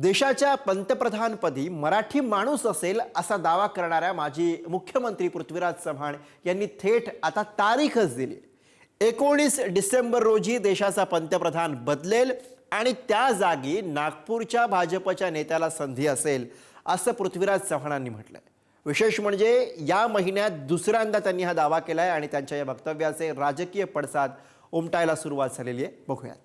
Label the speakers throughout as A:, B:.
A: देशाच्या पंतप्रधानपदी मराठी माणूस असेल असा दावा करणाऱ्या माजी मुख्यमंत्री पृथ्वीराज चव्हाण यांनी थेट आता तारीखच दिली. एकोणीस डिसेंबर रोजी देशाचा पंतप्रधान बदलेल आणि त्या जागी नागपूरच्या भाजपच्या नेत्याला संधी असेल असं पृथ्वीराज चव्हाणांनी म्हटलंय. विशेष म्हणजे या महिन्यात दुसऱ्यांदा त्यांनी हा दावा केला आहे आणि त्यांच्या या वक्तव्याचे राजकीय पडसाद उमटायला सुरुवात झालेली आहे. बघूयात.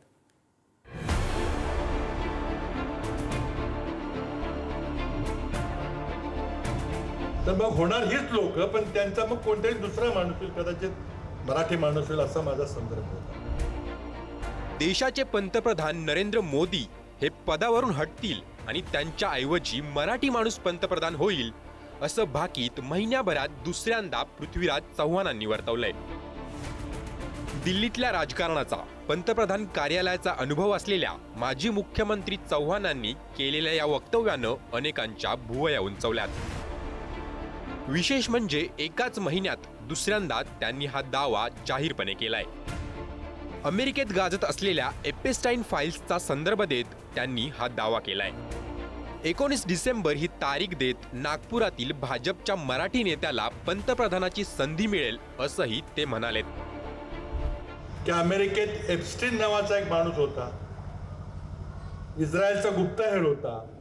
B: तर मग होणार हीच लोक पण त्यांचा मग कोणताही दुसरा माणूस होईल कदाचित मराठी माणूस होईल असा माझा संदर्भ होता.
C: देशाचे पंतप्रधान नरेंद्र मोदी हे पदावरून हटतील आणि त्यांच्या ऐवजी मराठी माणूस पंतप्रधान होईल असं भाकीत महिन्याभरात दुसऱ्यांदा पृथ्वीराज चव्हाणांनी वर्तवलंय. दिल्लीतल्या राजकारणाचा पंतप्रधान कार्यालयाचा अनुभव असलेल्या माजी मुख्यमंत्री चव्हाणांनी केलेल्या या वक्तव्यानं अनेकांच्या भुवया उंचवल्यात. विशेष म्हणजे एकाच महिन्यात दुसऱ्यांदा त्यांनी हा दावा जाहीरपणे केलाय. अमेरिकेत गाजत असलेल्या एपेस्टाईन फाईल्सचा संदर्भ देत त्यांनी हा दावा केलाय. एकोणीस डिसेंबर ही तारीख देत नागपुरातील भाजपच्या मराठी नेत्याला पंतप्रधानाची संधी मिळेल असंही ते म्हणाले
B: की अमेरिकेत एप्स्टीन नावाचा एक माणूस होता? इस्रायलचा गुप्तहेर होता.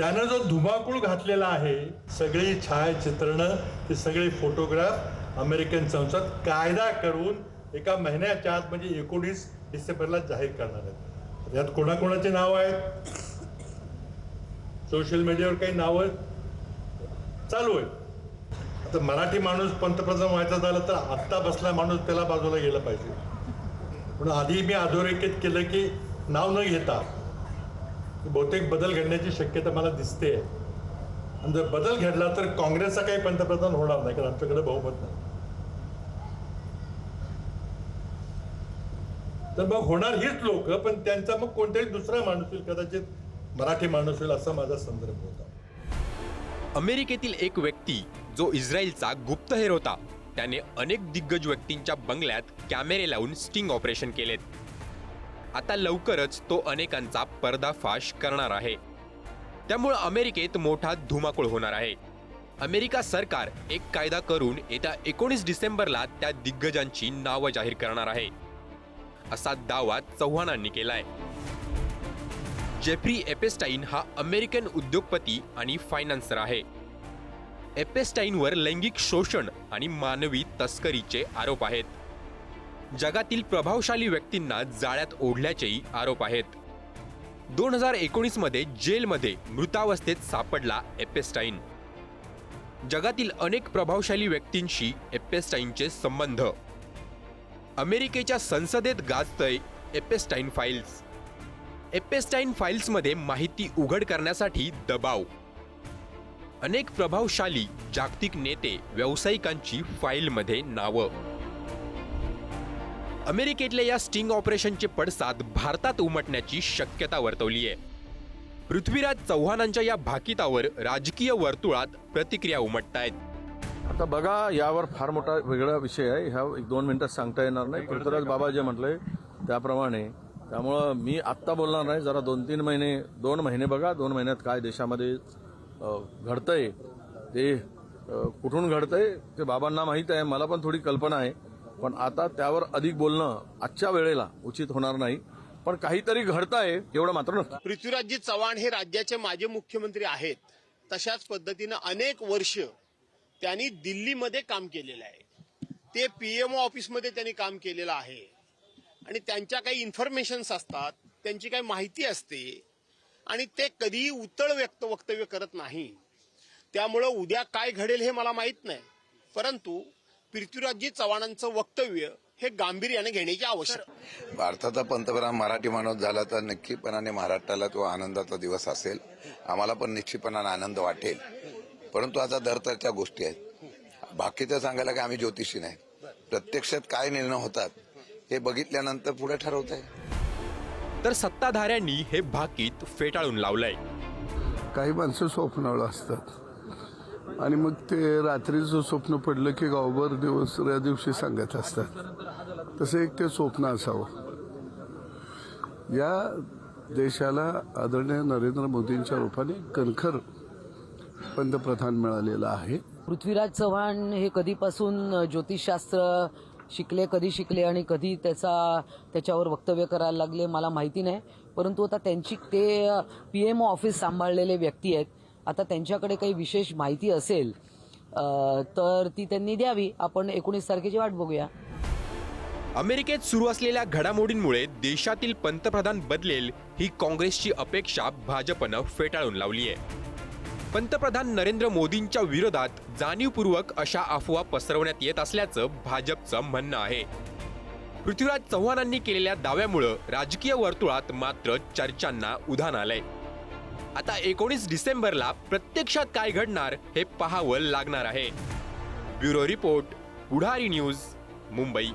B: त्यानं जो धुमाकूळ घातलेला आहे सगळी छायाचित्रणं ते सगळे फोटोग्राफ अमेरिकन संसद कायदा करून एका महिन्याच्या आत म्हणजे एकोणीस डिसेंबरला जाहीर करणार आहेत. यात कोणाकोणाचे नाव आहेत? सोशल मीडियावर काही नावं चालू आहेत. आता मराठी माणूस पंतप्रधान व्हायचा झाला तर आत्ता बसला माणूस त्याला बाजूला गेला पाहिजे. म्हणून आधी मी अधोरेखित केलं की नाव न घेता बहुतेक बदल घडण्याची शक्यता मला दिसते आणि जर बदल घडला तर काँग्रेसचा काही पंतप्रधान होणार नाही कारण आमच्याकडे बहुमत नाही. तर मग होणार हीच लोक पण त्यांचा मग कोणताही दुसरा माणूस होईल कदाचित मराठी माणूस होईल असा माझा संदर्भ होता.
C: अमेरिकेतील एक व्यक्ती जो इस्रायलचा गुप्तहेर होता त्याने अनेक दिग्गज व्यक्तींच्या बंगल्यात कॅमेरे लावून स्टिंग ऑपरेशन केलेत. आता लवकरच तो अनेकांचा पर्दाफाश करणार आहे. त्यामुळं अमेरिकेत मोठा धुमाकूळ होणार आहे. अमेरिका सरकार एक कायदा करून येत्या एकोणीस डिसेंबरला त्या दिग्गजांची नावं जाहीर करणार आहे. असा दावा चव्हाणांनी केलाय. जेफ्री एपेस्टाईन हा अमेरिकन उद्योगपती आणि फायनान्सर आहे. एपेस्टाईनवर लैंगिक शोषण आणि मानवी तस्करीचे आरोप आहेत. जगातील प्रभावशाली व्यक्तींना जाळ्यात ओढल्याचेही आरोप आहेत. दोन हजार एकोणीसमध्ये जेलमध्ये मृतावस्थेत सापडला एपेस्टाईन जगातील अनेक प्रभावशाली व्यक्तींशी एपेस्टाईनचे संबंध. अमेरिकेच्या संसदेत गाजतय एपेस्टाईन फाईल्स. एपेस्टाईन फाईल्समध्ये माहिती उघड करण्यासाठी दबाव. अनेक प्रभावशाली जागतिक नेते व्यावसायिकांची फाईलमध्ये नावं. अमेरिकेतल्या या स्टिंग ऑपरेशनचे पडसाद भारतात उमटण्याची शक्यता वर्तवली आहे. पृथ्वीराज चव्हाणांच्या या भाकितावर राजकीय वर्तुळात प्रतिक्रिया उमटतायत.
D: आता बघा यावर फार मोठा वेगळा विषय आहे. ह्या एक दोन मिनिटात सांगता येणार नाही. पृथ्वीराज बाबा जे म्हटलंय त्याप्रमाणे. त्यामुळं मी आत्ता बोलणार नाही. जरा दोन तीन महिने दोन महिने बघा. दोन महिन्यात काय देशामध्ये घडतंय ते कुठून घडतंय ते बाबांना माहीत आहे. मला पण थोडी कल्पना आहे. पण आता त्यावर अधिक बोलणं आजच्या वेळेला उचित होणार नाही. पण काहीतरी घडतंय एवढं मात्र नक्की
E: पृथ्वीराजजी चव्हाण हे राज्याचे माजी मुख्यमंत्री आहेत. तशाच पद्धतीनं अनेक वर्ष त्यांनी दिल्लीमध्ये काम केलेलं आहे. ते पीएमओ ऑफिसमध्ये त्यांनी काम केलेलं आहे. आणि त्यांच्या काही इन्फॉर्मेशन्स असतात त्यांची काही माहिती असते आणि ते कधीही उतळ व्यक्त वक्तव्य करत नाही. त्यामुळं उद्या काय घडेल हे मला माहीत नाही. परंतु पृथ्वीराजजी चव्हाणांचं वक्तव्य हे गांभीर्याने घेण्याची आवश्यकता आहे.
F: भारताचा पंतप्रधान मराठी माणूस झाला तर नक्कीपणाने महाराष्ट्राला तो आनंदाचा दिवस असेल. आम्हाला पण निश्चितपणाने आनंद वाटेल. परंतु आता दरतरच्या गोष्टी आहेत. बाकीचं सांगायला काय आम्ही ज्योतिषी नाही. प्रत्यक्षात काय निर्णय होतात हे बघितल्यानंतर पुढे ठरवत आहे
C: तर सत्ताधाऱ्यांनी हे भाकीत फेटाळून लावलंय.
G: काही माणसं स्वप्नावळ असतात. आणि मग ते रात्रीचं स्वप्न पडलं की गावभर दिवस या दिवशी सांगत असतात. तसं एक ते स्वप्न असावं. या देशाला आदरणीय नरेंद्र मोदींच्या रूपाने कणखर पंतप्रधान मिळालेला आहे.
H: पृथ्वीराज चव्हाण हे कधीपासून ज्योतिषशास्त्र शिकले कधी शिकले आणि कधी त्याचा त्याच्यावर वक्तव्य करायला लागले मला माहिती नाही. परंतु आता त्यांची ते पी एम ऑफिस सांभाळलेले व्यक्ती आहेत. आता त्यांच्याकडे काही विशेष माहिती असेल तर ती त्यांनी द्यावी. आपण एकोणीस तारखेची वाट बघूया.
C: अमेरिकेत सुरू असलेल्या घडामोडींमुळे देशातील पंतप्रधान बदलेल ही काँग्रेसची अपेक्षा भाजपनं फेटाळून लावली आहे. पंतप्रधान नरेंद्र मोदींच्या विरोधात जाणीवपूर्वक अशा अफवा पसरवण्यात येत असल्याचं भाजपचं म्हणणं आहे. पृथ्वीराज चव्हाणांनी केलेल्या दाव्यामुळं राजकीय वर्तुळात मात्र चर्चांना उधाण आलंय. आता एकोणीस डिसेंबरला प्रत्यक्षात काय घडणार हे पाहावं लागणार आहे. Bureau report Pudhari news Mumbai.